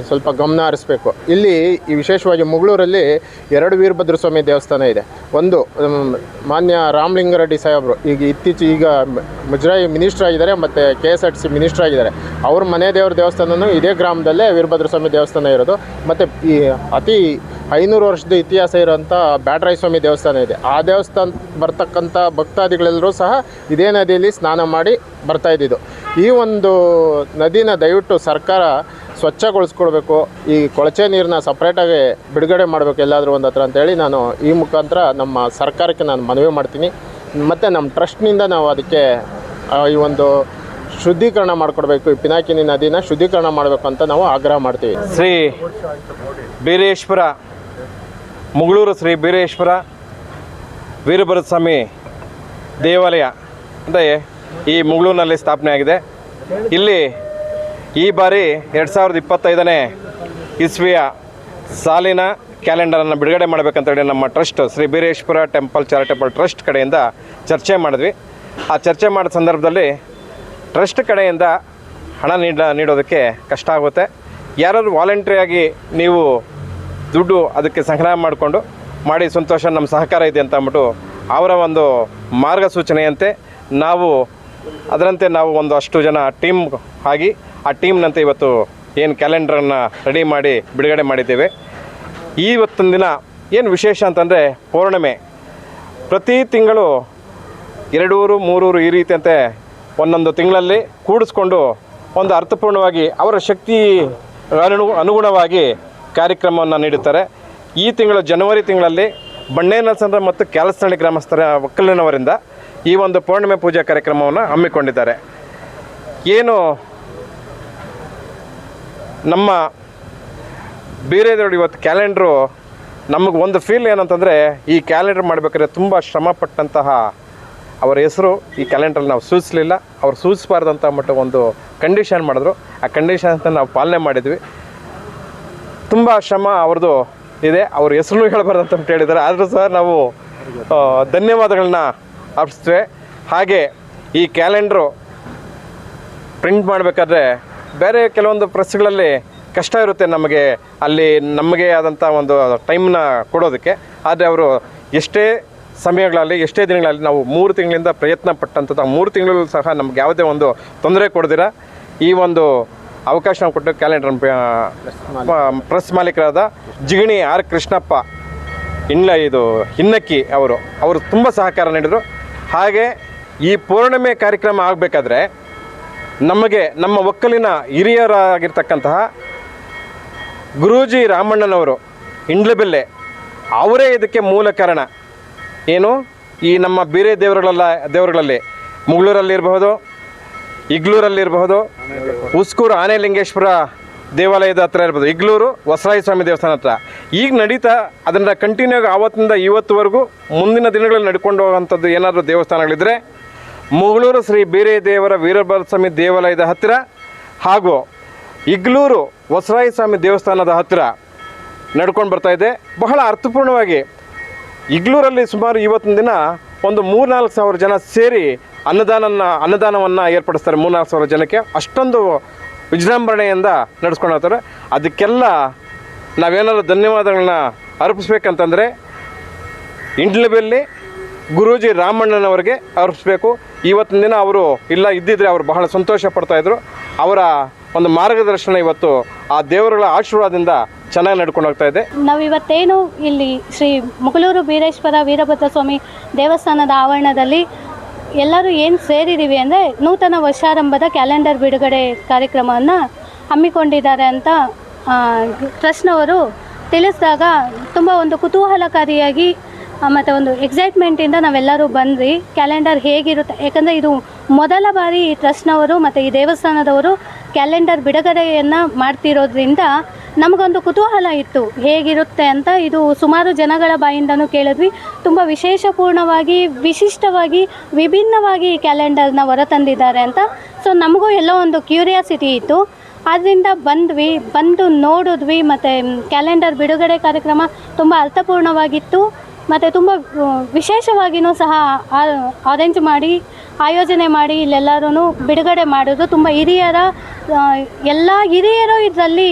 ಸ್ವಲ್ಪ ಗಮನ ಹರಿಸ್ಬೇಕು. ಇಲ್ಲಿ ಈ ವಿಶೇಷವಾಗಿ ಮುಗಳೂರಲ್ಲಿ ಎರಡು ವೀರಭದ್ರ ಸ್ವಾಮಿ ದೇವಸ್ಥಾನ ಇದೆ. ಒಂದು ಮಾನ್ಯ ರಾಮಲಿಂಗಾರೆಡ್ಡಿ ಸಾಹೇಬರು, ಈಗ ಇತ್ತೀಚೆ, ಈಗ ಮುಜರಾಯಿ ಮಿನಿಸ್ಟರ್ ಆಗಿದ್ದಾರೆ, ಮತ್ತು K S R T C minister ಆಗಿದ್ದಾರೆ. ಅವ್ರ ಮನೆ ದೇವ್ರ ದೇವಸ್ಥಾನವೂ ಇದೇ ಗ್ರಾಮದಲ್ಲೇ ವೀರಭದ್ರ ಸ್ವಾಮಿ ದೇವಸ್ಥಾನ ಇರೋದು. ಮತ್ತು ಈ ಅತಿ ಐನೂರು ವರ್ಷದ ಇತಿಹಾಸ ಇರೋಂಥ ಬ್ಯಾಟರಾಯ ಸ್ವಾಮಿ ದೇವಸ್ಥಾನ ಇದೆ. ಆ ದೇವಸ್ಥಾನ ಬರ್ತಕ್ಕಂಥ ಭಕ್ತಾದಿಗಳೆಲ್ಲರೂ ಸಹ ಇದೇ ನದಿಯಲ್ಲಿ ಸ್ನಾನ ಮಾಡಿ ಬರ್ತಾ ಇದ್ದಿದ್ದು. ಈ ಒಂದು ನದಿನ ದಯವಿಟ್ಟು ಸರ್ಕಾರ ಸ್ವಚ್ಛಗೊಳಿಸ್ಕೊಳ್ಬೇಕು ಈ ಕೊಳಚೆ ನೀರನ್ನ ಸಪ್ರೇಟಾಗಿ ಬಿಡುಗಡೆ ಮಾಡಬೇಕು ಎಲ್ಲಾದರೂ ಒಂದು ಹತ್ರ ಅಂತೇಳಿ ನಾನು ಈ ಮುಖಾಂತರ ನಮ್ಮ ಸರ್ಕಾರಕ್ಕೆ ನಾನು ಮನವಿ ಮಾಡ್ತೀನಿ. ಮತ್ತು ನಮ್ಮ ಟ್ರಸ್ಟ್ನಿಂದ ನಾವು ಅದಕ್ಕೆ ಈ ಒಂದು ಶುದ್ಧೀಕರಣ ಮಾಡಿಕೊಡ್ಬೇಕು, ಈ ಪಿನಾಕಿನಿ ನದಿನ ಶುದ್ಧೀಕರಣ ಮಾಡಬೇಕು ಅಂತ ನಾವು ಆಗ್ರಹ ಮಾಡ್ತೀವಿ. ಶ್ರೀ ಬೀರೇಶ್ವರ ಮುಗಳೂರು ಶ್ರೀ ಬೀರೇಶ್ವರ ವೀರಭದ್ರ ಸ್ವಾಮಿ ದೇವಾಲಯ ಅಂದರೆ ಈ ಮುಗಳೂರಿನಲ್ಲಿ ಸ್ಥಾಪನೆ ಆಗಿದೆ. ಇಲ್ಲಿ ಈ ಬಾರಿ ಎರಡು ಸಾವಿರದ ಇಪ್ಪತ್ತೈದನೇ ಇಸ್ವಿಯ ಸಾಲಿನ ಕ್ಯಾಲೆಂಡರನ್ನು ಬಿಡುಗಡೆ ಮಾಡಬೇಕಂತೇಳಿ ನಮ್ಮ trust Shri Beereshwara temple charitable trust ಕಡೆಯಿಂದ ಚರ್ಚೆ ಮಾಡಿದ್ವಿ. ಆ ಚರ್ಚೆ ಮಾಡಿದ ಸಂದರ್ಭದಲ್ಲಿ ಟ್ರಸ್ಟ್ ಕಡೆಯಿಂದ ಹಣ ನೀಡ ನೀಡೋದಕ್ಕೆ ಕಷ್ಟ ಆಗುತ್ತೆ. ಯಾರಾದರೂ ವಾಲಂಟ್ರಿಯಾಗಿ ನೀವು ದುಡ್ಡು ಅದಕ್ಕೆ ಸಂಗ್ರಹ ಮಾಡಿಕೊಂಡು ಮಾಡಿ ಸಂತೋಷ, ನಮ್ಮ ಸಹಕಾರ ಇದೆ ಅಂತ ಅಂದ್ಬಿಟ್ಟು ಅವರ ಒಂದು ಮಾರ್ಗಸೂಚನೆಯಂತೆ ನಾವು ಅದರಂತೆ ನಾವು ಒಂದು ಅಷ್ಟು ಜನ ಟೀಮ್ ಆಗಿ ಆ ಟೀಮ್ನಂತೆ ಇವತ್ತು ಏನು ಕ್ಯಾಲೆಂಡರನ್ನು ರೆಡಿ ಮಾಡಿ ಬಿಡುಗಡೆ ಮಾಡಿದ್ದೇವೆ. ಇವತ್ತಿನ ದಿನ ಏನು ವಿಶೇಷ ಅಂತಂದರೆ ಪೌರ್ಣಿಮೆ. ಪ್ರತಿ ತಿಂಗಳು ಎರಡೂರು, ಮೂರೂರು ಈ ರೀತಿಯಂತೆ ಒಂದೊಂದು ತಿಂಗಳಲ್ಲಿ ಕೂಡಿಸ್ಕೊಂಡು ಒಂದು ಅರ್ಥಪೂರ್ಣವಾಗಿ ಅವರ ಶಕ್ತಿ ಅನು ಅನುಗುಣವಾಗಿ ಕಾರ್ಯಕ್ರಮವನ್ನು ನೀಡುತ್ತಾರೆ. ಈ ತಿಂಗಳು ಜನವರಿ ತಿಂಗಳಲ್ಲಿ ಬಣ್ಣೇನಲ್ಸಂದ್ರ ಮತ್ತು ಕ್ಯಾಲಸನಹಳ್ಳಿ ಗ್ರಾಮಸ್ಥರ ಒಕ್ಕಲಿನವರಿಂದ ಈ ಒಂದು ಪೌರ್ಣಿಮೆ ಪೂಜಾ ಕಾರ್ಯಕ್ರಮವನ್ನು ಹಮ್ಮಿಕೊಂಡಿದ್ದಾರೆ. ಏನು ನಮ್ಮ ಬೇರೆದವರು ಇವತ್ತು ಕ್ಯಾಲೆಂಡ್ರು ನಮಗೆ ಒಂದು ಫೀಲ್ ಏನಂತಂದರೆ ಈ ಕ್ಯಾಲೆಂಡರ್ ಮಾಡಬೇಕಾದ್ರೆ ತುಂಬ ಶ್ರಮಪಟ್ಟಂತಹ ಅವರ ಹೆಸರು ಈ ಕ್ಯಾಲೆಂಡ್ರಲ್ಲಿ ನಾವು ಸೂಚಿಸಲಿಲ್ಲ. ಅವ್ರು ಸೂಚಿಸಬಾರ್ದಂಥ ಮಟ್ಟ ಒಂದು ಕಂಡೀಷನ್ ಮಾಡಿದ್ರು. ಆ ಕಂಡೀಷನ್ಸ್ನ ನಾವು ಪಾಲನೆ ಮಾಡಿದ್ವಿ. ತುಂಬ ಶ್ರಮ ಅವ್ರದ್ದು ಇದೆ. ಅವ್ರ ಹೆಸರು ಹೇಳಬಾರ್ದು ಅಂತ ಹೇಳಿದ್ದಾರೆ. ಆದರೂ ಸಹ ನಾವು ಧನ್ಯವಾದಗಳನ್ನ ಅರ್ಪಿಸ್ತೇವೆ. ಹಾಗೆ ಈ ಕ್ಯಾಲೆಂಡ್ರು ಪ್ರಿಂಟ್ ಮಾಡಬೇಕಾದ್ರೆ ಬೇರೆ ಕೆಲವೊಂದು ಪ್ರೆಸ್ಗಳಲ್ಲಿ ಕಷ್ಟ ಇರುತ್ತೆ ನಮಗೆ. ಅಲ್ಲಿ ನಮಗೆ ಆದಂಥ ಒಂದು ಟೈಮ್ನ ಕೊಡೋದಕ್ಕೆ. ಆದರೆ ಅವರು ಎಷ್ಟೇ ಸಮಯಗಳಲ್ಲಿ ಎಷ್ಟೇ ದಿನಗಳಲ್ಲಿ ನಾವು ಮೂರು ತಿಂಗಳಿಂದ ಪ್ರಯತ್ನ ಪಟ್ಟಂಥದ್ದು ಮೂರು ತಿಂಗಳಲ್ಲೂ ಸಹ ನಮ್ಗೆ ಯಾವುದೇ ಒಂದು ತೊಂದರೆ ಕೊಡ್ದಿರ. ಈ ಒಂದು ಅವಕಾಶ ಕೊಟ್ಟು ಕ್ಯಾಲೆಂಡರ್ ಪ್ರೆಸ್ ಮಾಲೀಕರಾದ ಜಿಗಣಿ ಆರ್ ಕೃಷ್ಣಪ್ಪ ಇನ್ನ ಇದು ಹಿನ್ನಕ್ಕಿ ಅವರು ಅವರು ತುಂಬ ಸಹಕಾರ ನೀಡಿದರು. ಹಾಗೆ ಈ ಪೌರ್ಣಿಮೆ ಕಾರ್ಯಕ್ರಮ ಆಗಬೇಕಾದ್ರೆ ನಮಗೆ ನಮ್ಮ ಒಕ್ಕಲಿನ ಹಿರಿಯರಾಗಿರ್ತಕ್ಕಂತಹ ಗುರೂಜಿ ರಾಮಣ್ಣನವರು ಇಂಡ್ಲಬೆಲ್ಲೆ ಅವರೇ ಇದಕ್ಕೆ ಮೂಲ ಕಾರಣ. ಏನು? ಈ ನಮ್ಮ ಬೇರೆ ದೇವರುಗಳೆಲ್ಲ, ದೇವರುಗಳಲ್ಲಿ, ಮುಗಳೂರಲ್ಲಿರಬಹುದು ಇಗ್ಲೂರಲ್ಲಿರಬಹುದು. ಉಸ್ಕೂರು ಆನೆಲಿಂಗೇಶ್ವರ ದೇವಾಲಯದ ಹತ್ರ ಇರ್ಬೋದು. ಇಗ್ಲೂರು ವಸರಾಯಿ ಸ್ವಾಮಿ ದೇವಸ್ಥಾನ ಹತ್ರ. ಈಗ ನಡೀತಾ ಅದನ್ನು ಕಂಟಿನ್ಯೂ ಆಗಿ ಆವತ್ತಿಂದ ಇವತ್ತುವರೆಗೂ ಮುಂದಿನ ದಿನಗಳಲ್ಲಿ ನಡ್ಕೊಂಡು ಹೋಗುವಂಥದ್ದು ಏನಾದರೂ ದೇವಸ್ಥಾನಗಳಿದ್ದರೆ ಮುಗಳೂರು ಶ್ರೀ ಬೇರೆ ದೇವರ ವೀರಭದ್ರ ಸ್ವಾಮಿ ದೇವಾಲಯದ ಹತ್ತಿರ ಹಾಗೂ ಇಗ್ಲೂರು ವಸರಾಯಿ ಸ್ವಾಮಿ ದೇವಸ್ಥಾನದ ಹತ್ತಿರ ನಡ್ಕೊಂಡು ಬರ್ತಾ ಇದೆ. ಬಹಳ ಅರ್ಥಪೂರ್ಣವಾಗಿ ಇಗ್ಲೂರಲ್ಲಿ ಸುಮಾರು ಇವತ್ತಿನ ದಿನ ಒಂದು ಮೂರ್ನಾಲ್ಕು ಸಾವಿರ ಜನ ಸೇರಿ ಅನ್ನದಾನನ ಅನ್ನದಾನವನ್ನು ಏರ್ಪಡಿಸ್ತಾರೆ ಮೂರ್ನಾಲ್ಕು ಸಾವಿರ ಜನಕ್ಕೆ. ಅಷ್ಟೊಂದು ವಿಜೃಂಭಣೆಯಿಂದ ನಡೆಸ್ಕೊಂಡು ಹೋಗ್ತಾರೆ. ಅದಕ್ಕೆಲ್ಲ ನಾವೇನಾದರೂ ಧನ್ಯವಾದಗಳನ್ನ ಅರ್ಪಿಸ್ಬೇಕಂತಂದರೆ ಇಂಡ್ಲಬೆಲ್ಲಿ ಗುರೂಜಿ ರಾಮಣ್ಣನವರಿಗೆ ಅರ್ಪಿಸ್ಬೇಕು. ಇವತ್ತಿನ ದಿನ ಅವರು ಇಲ್ಲ ಇದ್ದಿದ್ರೆ ಅವರು ಬಹಳ ಸಂತೋಷ ಪಡ್ತಾಯಿದ್ರು ಅವರ ಒಂದು ಮಾರ್ಗದರ್ಶನ ಇವತ್ತು ಆ ದೇವರುಗಳ ಆಶೀರ್ವಾದದಿಂದ ಚೆನ್ನಾಗಿ ನಡ್ಕೊಂಡು ಹೋಗ್ತಾ ಇದೆ. ನಾವು ಇವತ್ತೇನು ಇಲ್ಲಿ ಶ್ರೀ ಮುಗಳೂರು ಬೀರೇಶ್ವರ ವೀರಭದ್ರ ಸ್ವಾಮಿ ದೇವಸ್ಥಾನದ ಆವರಣದಲ್ಲಿ ಎಲ್ಲರೂ ಏನು ಸೇರಿದ್ದೀವಿ ಅಂದರೆ ನೂತನ ವರ್ಷಾರಂಭದ ಕ್ಯಾಲೆಂಡರ್ ಬಿಡುಗಡೆ ಕಾರ್ಯಕ್ರಮವನ್ನು ಹಮ್ಮಿಕೊಂಡಿದ್ದಾರೆ ಅಂತ ಟ್ರಸ್ಟ್ನವರು ತಿಳಿಸಿದಾಗ ತುಂಬ ಒಂದು ಕುತೂಹಲಕಾರಿಯಾಗಿ ಮತ್ತು ಒಂದು ಎಕ್ಸೈಟ್ಮೆಂಟಿಂದ ನಾವೆಲ್ಲರೂ ಬಂದ್ವಿ. ಕ್ಯಾಲೆಂಡರ್ ಹೇಗಿರುತ್ತೆ? ಯಾಕಂದರೆ ಇದು ಮೊದಲ ಬಾರಿ ಈ ಟ್ರಸ್ಟ್ನವರು ಮತ್ತು ಈ ದೇವಸ್ಥಾನದವರು ಕ್ಯಾಲೆಂಡರ್ ಬಿಡುಗಡೆಯನ್ನು ಮಾಡ್ತಿರೋದ್ರಿಂದ ನಮಗೊಂದು ಕುತೂಹಲ ಇತ್ತು. ಹೇಗಿರುತ್ತೆ ಅಂತ ಇದು ಸುಮಾರು ಜನಗಳ ಬಾಯಿಂದನೂ ಕೇಳಿದ್ವಿ. ತುಂಬ ವಿಶೇಷಪೂರ್ಣವಾಗಿ, ವಿಶಿಷ್ಟವಾಗಿ, ವಿಭಿನ್ನವಾಗಿ ಈ ಕ್ಯಾಲೆಂಡರ್ನ ಹೊರತಂದಿದ್ದಾರೆ ಅಂತ. ಸೊ ನಮಗೂ ಎಲ್ಲೋ ಒಂದು ಕ್ಯೂರಿಯಾಸಿಟಿ ಇತ್ತು. ಆದ್ದರಿಂದ ಬಂದ್ವಿ, ಬಂದು ನೋಡಿದ್ವಿ. ಮತ್ತು ಕ್ಯಾಲೆಂಡರ್ ಬಿಡುಗಡೆ ಕಾರ್ಯಕ್ರಮ ತುಂಬ ಅರ್ಥಪೂರ್ಣವಾಗಿತ್ತು. ಮತ್ತು ತುಂಬ ವಿಶೇಷವಾಗಿಯೂ ಸಹ ಅರೇಂಜ್ ಮಾಡಿ, ಆಯೋಜನೆ ಮಾಡಿ ಇಲ್ಲೆಲ್ಲರೂ ಬಿಡುಗಡೆ ಮಾಡೋದು ತುಂಬ ಹಿರಿಯರ ಎಲ್ಲ ಹಿರಿಯರು ಇದರಲ್ಲಿ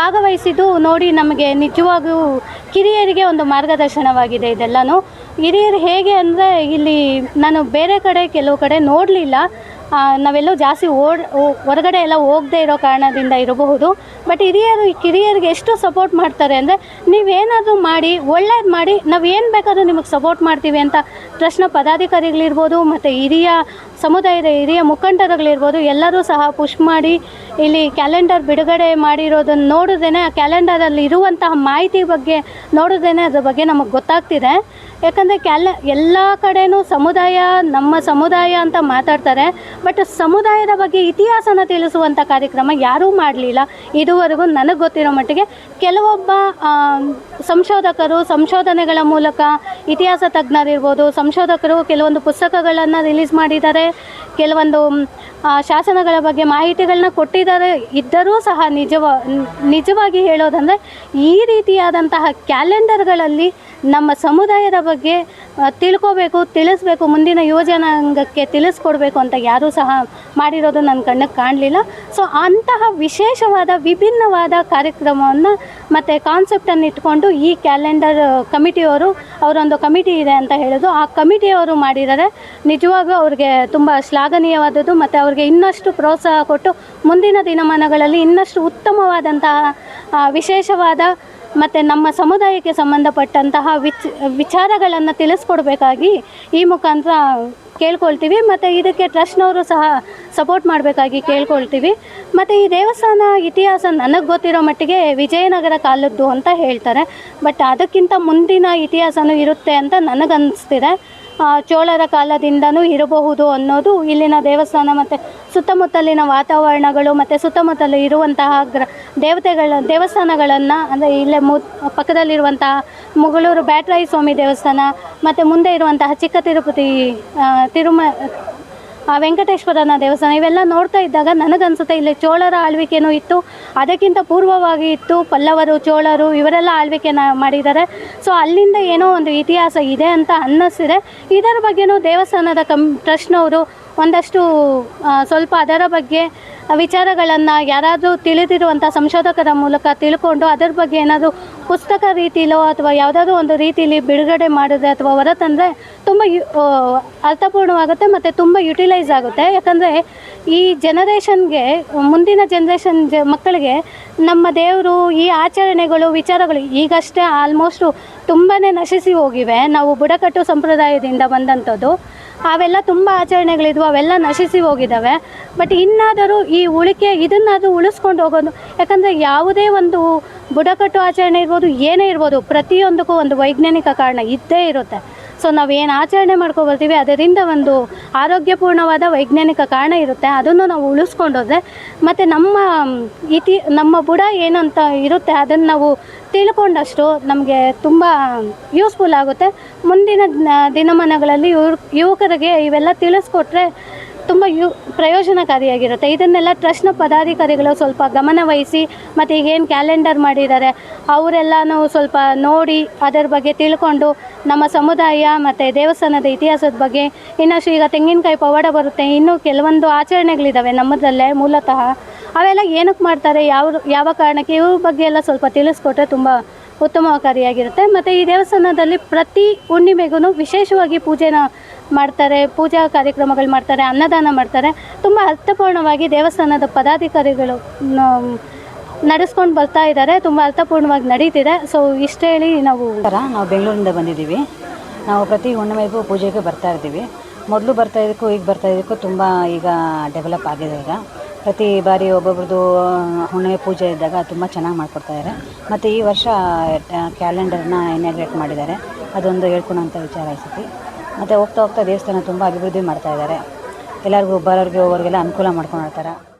ಭಾಗವಹಿಸಿದ್ದು ನೋಡಿ ನಮಗೆ ನಿಜವಾಗೂ ಕಿರಿಯರಿಗೆ ಒಂದು ಮಾರ್ಗದರ್ಶನವಾಗಿದೆ ಇದೆಲ್ಲನೂ. ಹಿರಿಯರು ಹೇಗೆ ಅಂದರೆ ಇಲ್ಲಿ ನಾನು ಬೇರೆ ಕಡೆ, ಕೆಲವು ಕಡೆ ನೋಡಲಿಲ್ಲ. ನಾವೆಲ್ಲೂ ಜಾಸ್ತಿ ಓಡ್ ಹೊರಗಡೆ ಎಲ್ಲ ಹೋಗದೆ ಇರೋ ಕಾರಣದಿಂದ ಇರಬಹುದು. ಬಟ್ ಹಿರಿಯರು ಕಿರಿಯರಿಗೆ ಎಷ್ಟು ಸಪೋರ್ಟ್ ಮಾಡ್ತಾರೆ ಅಂದರೆ, ನೀವೇನಾದರೂ ಮಾಡಿ, ಒಳ್ಳೇದು ಮಾಡಿ ನಾವು ಏನು ಬೇಕಾದರೂ ನಿಮಗೆ ಸಪೋರ್ಟ್ ಮಾಡ್ತೀವಿ ಅಂತ ಟ್ರಸ್ಟ್ನ ಪದಾಧಿಕಾರಿಗಳಿರ್ಬೋದು, ಮತ್ತು ಹಿರಿಯ ಸಮುದಾಯದ ಹಿರಿಯ ಮುಖಂಡರುಗಳಿರ್ಬೋದು, ಎಲ್ಲರೂ ಸಹ ಪುಷ್ ಮಾಡಿ, ಇಲ್ಲಿ ಕ್ಯಾಲೆಂಡರ್ ಬಿಡುಗಡೆ ಮಾಡಿರೋದನ್ನು ನೋಡಿದ್ರೇ ಆ ಕ್ಯಾಲೆಂಡರಲ್ಲಿ ಇರುವಂತಹ ಮಾಹಿತಿ ಬಗ್ಗೆ ನೋಡಿದ್ರೇ ಅದ್ರ ಬಗ್ಗೆ ನಮಗೆ ಗೊತ್ತಾಗ್ತಿದೆ. ಯಾಕಂದರೆ ಕ್ಯಾಲ ಎಲ್ಲ ಕಡೆನೂ ಸಮುದಾಯ, ನಮ್ಮ ಸಮುದಾಯ ಅಂತ ಮಾತಾಡ್ತಾರೆ, ಬಟ್ ಸಮುದಾಯದ ಬಗ್ಗೆ ಇತಿಹಾಸನ ತಿಳಿಸುವಂಥ ಕಾರ್ಯಕ್ರಮ ಯಾರೂ ಮಾಡಲಿಲ್ಲ. ಇದುವರೆಗೂ ನನಗೆ ಗೊತ್ತಿರೋ ಮಟ್ಟಿಗೆ ಕೆಲವೊಬ್ಬ ಸಂಶೋಧಕರು, ಸಂಶೋಧನೆಗಳ ಮೂಲಕ ಇತಿಹಾಸ ತಜ್ಞರಿರ್ಬೋದು, ಸಂಶೋಧಕರು ಕೆಲವೊಂದು ಪುಸ್ತಕಗಳನ್ನು ರಿಲೀಸ್ ಮಾಡಿದ್ದಾರೆ, ಕೆಲವೊಂದು ಶಾಸನಗಳ ಬಗ್ಗೆ ಮಾಹಿತಿಗಳನ್ನ ಕೊಟ್ಟಿದ್ದಾರೆ, ಇದ್ದರೂ ಸಹ ನಿಜವ, ನಿಜವಾಗಿ ಹೇಳೋದಂದರೆ ಈ ರೀತಿಯಾದಂತಹ ಕ್ಯಾಲೆಂಡರ್ಗಳಲ್ಲಿ ನಮ್ಮ ಸಮುದಾಯದ ಬಗ್ಗೆ ತಿಳ್ಕೋಬೇಕು, ತಿಳಿಸ್ಬೇಕು, ಮುಂದಿನ ಯುವಜನಾಂಗಕ್ಕೆ ತಿಳಿಸ್ಕೊಡ್ಬೇಕು ಅಂತ ಯಾರೂ ಸಹ ಮಾಡಿರೋದು ನನ್ನ ಕಣ್ಣಿಗೆ ಕಾಣಲಿಲ್ಲ. ಸೊ ಅಂತಹ ವಿಶೇಷವಾದ, ವಿಭಿನ್ನವಾದ ಕಾರ್ಯಕ್ರಮವನ್ನು ಮತ್ತು ಕಾನ್ಸೆಪ್ಟನ್ನು ಇಟ್ಕೊಂಡು ಈ ಕ್ಯಾಲೆಂಡರ್ ಕಮಿಟಿಯವರು, ಅವರೊಂದು ಕಮಿಟಿ ಇದೆ ಅಂತ ಹೇಳಿದ್ರು ಆ ಕಮಿಟಿಯವರು ಮಾಡಿದರೆ ನಿಜವಾಗೂ ಅವ್ರಿಗೆ ತುಂಬ ಶ್ಲಾಘನೀಯವಾದದ್ದು ಮತ್ತು ಅವ್ರಿಗೆ ಇನ್ನಷ್ಟು ಪ್ರೋತ್ಸಾಹ ಕೊಟ್ಟು ಮುಂದಿನ ದಿನಮಾನಗಳಲ್ಲಿ ಇನ್ನಷ್ಟು ಉತ್ತಮವಾದಂತಹ ವಿಶೇಷವಾದ ಮತ್ತು ನಮ್ಮ ಸಮುದಾಯಕ್ಕೆ ಸಂಬಂಧಪಟ್ಟಂತಹ ವಿಚ್, ವಿಚಾರಗಳನ್ನು ತಿಳಿಸ್ಕೊಡ್ಬೇಕಾಗಿ ಈ ಮುಖಾಂತರ ಕೇಳ್ಕೊಳ್ತೀವಿ. ಮತ್ತು ಇದಕ್ಕೆ ಟ್ರಸ್ಟ್ನವರು ಸಹ ಸಪೋರ್ಟ್ ಮಾಡಬೇಕಾಗಿ ಕೇಳ್ಕೊಳ್ತೀವಿ. ಮತ್ತು ಈ ದೇವಸ್ಥಾನ ಇತಿಹಾಸ ನನಗೆ ಗೊತ್ತಿರೋ ಮಟ್ಟಿಗೆ ವಿಜಯನಗರ ಕಾಲದ್ದು ಅಂತ ಹೇಳ್ತಾರೆ. ಬಟ್ ಅದಕ್ಕಿಂತ ಮುಂದಿನ ಇತಿಹಾಸನೂ ಇರುತ್ತೆ ಅಂತ ನನಗನ್ನಿಸ್ತಿದೆ ಚೋಳರ ಕಾಲದಿಂದನೂ ಇರಬಹುದು ಅನ್ನೋದು ಇಲ್ಲಿನ ದೇವಸ್ಥಾನ ಮತ್ತು ಸುತ್ತಮುತ್ತಲಿನ ವಾತಾವರಣಗಳು ಮತ್ತು ಸುತ್ತಮುತ್ತಲು ಇರುವಂತಹ ಗ್ರ ದೇವತೆಗಳ ದೇವಸ್ಥಾನಗಳನ್ನು ಅಂದರೆ ಇಲ್ಲೇ ಮು ಪಕ್ಕದಲ್ಲಿರುವಂತಹ ಮುಗಳೂರು ಬ್ಯಾಟ್ರಾಯಿ ಸ್ವಾಮಿ ದೇವಸ್ಥಾನ ಮತ್ತು ಮುಂದೆ ಇರುವಂತಹ ಚಿಕ್ಕ ತಿರುಪತಿ ತಿರುಮ ವೆಂಕಟೇಶ್ವರನ ದೇವಸ್ಥಾನ, ಇವೆಲ್ಲ ನೋಡ್ತಾ ಇದ್ದಾಗ ನನಗನ್ಸುತ್ತೆ, ಇಲ್ಲಿ ಚೋಳರ ಆಳ್ವಿಕೆನೂ ಇತ್ತು, ಅದಕ್ಕಿಂತ ಪೂರ್ವವಾಗಿ ಇತ್ತು ಪಲ್ಲವರು, ಚೋಳರು, ಇವರೆಲ್ಲ ಆಳ್ವಿಕೆನ ಮಾಡಿದ್ದಾರೆ. ಸೊ ಅಲ್ಲಿಂದ ಏನೋ ಒಂದು ಇತಿಹಾಸ ಇದೆ ಅಂತ ಅನ್ನಿಸಿದೆ. ಇದರ ಬಗ್ಗೆನೂ ದೇವಸ್ಥಾನದ ಕಂ ಟ್ರಸ್ಟ್ನವರು ಒಂದಷ್ಟು ಸ್ವಲ್ಪ ಅದರ ಬಗ್ಗೆ ವಿಚಾರಗಳನ್ನು ಯಾರಾದರೂ ತಿಳಿದಿರುವಂಥ ಸಂಶೋಧಕರ ಮೂಲಕ ತಿಳ್ಕೊಂಡು ಅದರ ಬಗ್ಗೆ ಏನಾದರೂ ಪುಸ್ತಕ ರೀತಿಲೋ ಅಥವಾ ಯಾವುದಾದ್ರೂ ಒಂದು ರೀತಿಲಿ ಬಿಡುಗಡೆ ಮಾಡಿದ್ರೆ ಅಥವಾ ಹೊರತಂದರೆ ತುಂಬ ಯು ಅರ್ಥಪೂರ್ಣವಾಗುತ್ತೆ ಮತ್ತು ತುಂಬ ಯುಟಿಲೈಸ್ ಆಗುತ್ತೆ. ಯಾಕಂದರೆ ಈ ಜನರೇಷನ್ಗೆ ಮುಂದಿನ ಜನ್ರೇಷನ್ ಜ, ಮಕ್ಕಳಿಗೆ ನಮ್ಮ ದೇವರು ಈ ಆಚರಣೆಗಳು, ವಿಚಾರಗಳು ಈಗಷ್ಟೇ ಆಲ್ಮೋಸ್ಟು ತುಂಬಾ ನಶಿಸಿ ಹೋಗಿವೆ. ನಾವು ಬುಡಕಟ್ಟು ಸಂಪ್ರದಾಯದಿಂದ ಬಂದಂಥದ್ದು. ಅವೆಲ್ಲ ತುಂಬ ಆಚರಣೆಗಳಿದ್ವು, ಅವೆಲ್ಲ ನಶಿಸಿ ಹೋಗಿದ್ದಾವೆ ಬಟ್ ಇನ್ನಾದರೂ ಈ ಉಳಿಕೆ ಇದನ್ನಾದರೂ ಉಳಿಸ್ಕೊಂಡು ಹೋಗೋದು, ಯಾಕಂದರೆ ಯಾವುದೇ ಒಂದು ಬುಡಕಟ್ಟು ಆಚರಣೆ ಇರ್ಬೋದು, ಏನೇ ಇರ್ಬೋದು, ಪ್ರತಿಯೊಂದಕ್ಕೂ ಒಂದು ವೈಜ್ಞಾನಿಕ ಕಾರಣ ಇದ್ದೇ ಇರುತ್ತೆ. ಸೊ ನಾವು ಏನು ಆಚರಣೆ ಮಾಡ್ಕೊಬರ್ತೀವಿ ಅದರಿಂದ ಒಂದು ಆರೋಗ್ಯಪೂರ್ಣವಾದ ವೈಜ್ಞಾನಿಕ ಕಾರಣ ಇರುತ್ತೆ. ಅದನ್ನು ನಾವು ಉಳಿಸ್ಕೊಂಡೋದ್ರೆ, ಮತ್ತು ನಮ್ಮ ಇತಿ, ನಮ್ಮ ಬುಡ ಏನು ಅಂತ ಇರುತ್ತೆ, ಅದನ್ನು ನಾವು ತಿಳ್ಕೊಂಡಷ್ಟು ನಮಗೆ ತುಂಬ ಯೂಸ್ಫುಲ್ ಆಗುತ್ತೆ. ಮುಂದಿನ ದಿನಮಾನಗಳಲ್ಲಿ ಯುವಕರಿಗೆ ಇವೆಲ್ಲ ತಿಳಿಸ್ಕೊಟ್ರೆ ತುಂಬ ಯು, ಪ್ರಯೋಜನಕಾರಿಯಾಗಿರುತ್ತೆ. ಇದನ್ನೆಲ್ಲ ಟ್ರಸ್ಟ್ನ ಪದಾಧಿಕಾರಿಗಳು ಸ್ವಲ್ಪ ಗಮನವಹಿಸಿ ಮತ್ತು ಈಗೇನು ಕ್ಯಾಲೆಂಡರ್ ಮಾಡಿದ್ದಾರೆ, ಅವರೆಲ್ಲನೂ ಸ್ವಲ್ಪ ನೋಡಿ, ಅದರ ಬಗ್ಗೆ ತಿಳ್ಕೊಂಡು, ನಮ್ಮ ಸಮುದಾಯ ಮತ್ತು ದೇವಸ್ಥಾನದ ಇತಿಹಾಸದ ಬಗ್ಗೆ ಇನ್ನಷ್ಟು ಈಗ ತೆಂಗಿನಕಾಯಿ ಪವಾಡ ಬರುತ್ತೆ. ಇನ್ನೂ ಕೆಲವೊಂದು ಆಚರಣೆಗಳಿದ್ದಾವೆ ನಮ್ಮದರಲ್ಲೇ ಮೂಲತಃ. ಅವೆಲ್ಲ ಏನಕ್ಕೆ ಮಾಡ್ತಾರೆ ಯಾವ ಯಾವ ಕಾರಣಕ್ಕೆ, ಇವ್ರ ಬಗ್ಗೆ ಎಲ್ಲ ಸ್ವಲ್ಪ ತಿಳಿಸ್ಕೊಟ್ರೆ ತುಂಬ ಉತ್ತಮಕಾರಿಯಾಗಿರುತ್ತೆ. ಮತ್ತು ಈ ದೇವಸ್ಥಾನದಲ್ಲಿ ಪ್ರತಿ ಹುಣ್ಣಿಮೆಗೂ ವಿಶೇಷವಾಗಿ ಪೂಜೆನ ಮಾಡ್ತಾರೆ, ಪೂಜಾ ಕಾರ್ಯಕ್ರಮಗಳು ಮಾಡ್ತಾರೆ, ಅನ್ನದಾನ ಮಾಡ್ತಾರೆ. ತುಂಬ ಅರ್ಥಪೂರ್ಣವಾಗಿ ದೇವಸ್ಥಾನದ ಪದಾಧಿಕಾರಿಗಳು ನಡೆಸ್ಕೊಂಡು ಬರ್ತಾ ಇದ್ದಾರೆ. ತುಂಬ ಅರ್ಥಪೂರ್ಣವಾಗಿ ನಡೀತಿದೆ. ಸೊ ಇಷ್ಟು ಹೇಳಿ ನಾವು ಥರ ನಾವು ಬೆಂಗಳೂರಿಂದ ಬಂದಿದ್ದೀವಿ. ನಾವು ಪ್ರತಿ ಹುಣ್ಣಿಮೆಗೂ ಪೂಜೆಗೆ ಬರ್ತಾ ಇದ್ದೀವಿ. ಮೊದಲು ಬರ್ತಾ ಇದಕ್ಕೂ ಈಗ ಬರ್ತಾ ಇದಕ್ಕೂ ತುಂಬ ಈಗ ಡೆವಲಪ್ ಆಗಿದೆ ಈಗ. ಪ್ರತಿ ಬಾರಿ ಒಬ್ಬೊಬ್ರದ್ದು ಹುಣ್ಣಿಮೆ ಪೂಜೆ ಇದ್ದಾಗ ತುಂಬ ಚೆನ್ನಾಗಿ ಮಾಡ್ಕೊಡ್ತಾ ಇದ್ದಾರೆ. ಮತ್ತು ಈ ವರ್ಷ ಕ್ಯಾಲೆಂಡರ್ನ ಇನಾಗ್ರೇಟ್ ಮಾಡಿದ್ದಾರೆ. ಅದೊಂದು ಹೇಳ್ಕೊಳೋಂಥ ವಿಚಾರ ಅನಿಸುತ್ತೆ. ಮತ್ತು ಹೋಗ್ತಾ ಹೋಗ್ತಾ ದೇವಸ್ಥಾನ ತುಂಬ ಅಭಿವೃದ್ಧಿ ಮಾಡ್ತಾ ಇದ್ದಾರೆ. ಎಲ್ಲರಿಗೂ ಬರೋರಿಗೆ ಹೋಗೋರಿಗೆಲ್ಲ ಅನುಕೂಲ ಮಾಡ್ಕೊಂಡು ಮಾಡ್ಕೊಂಡಿರ್ತಾರೆ.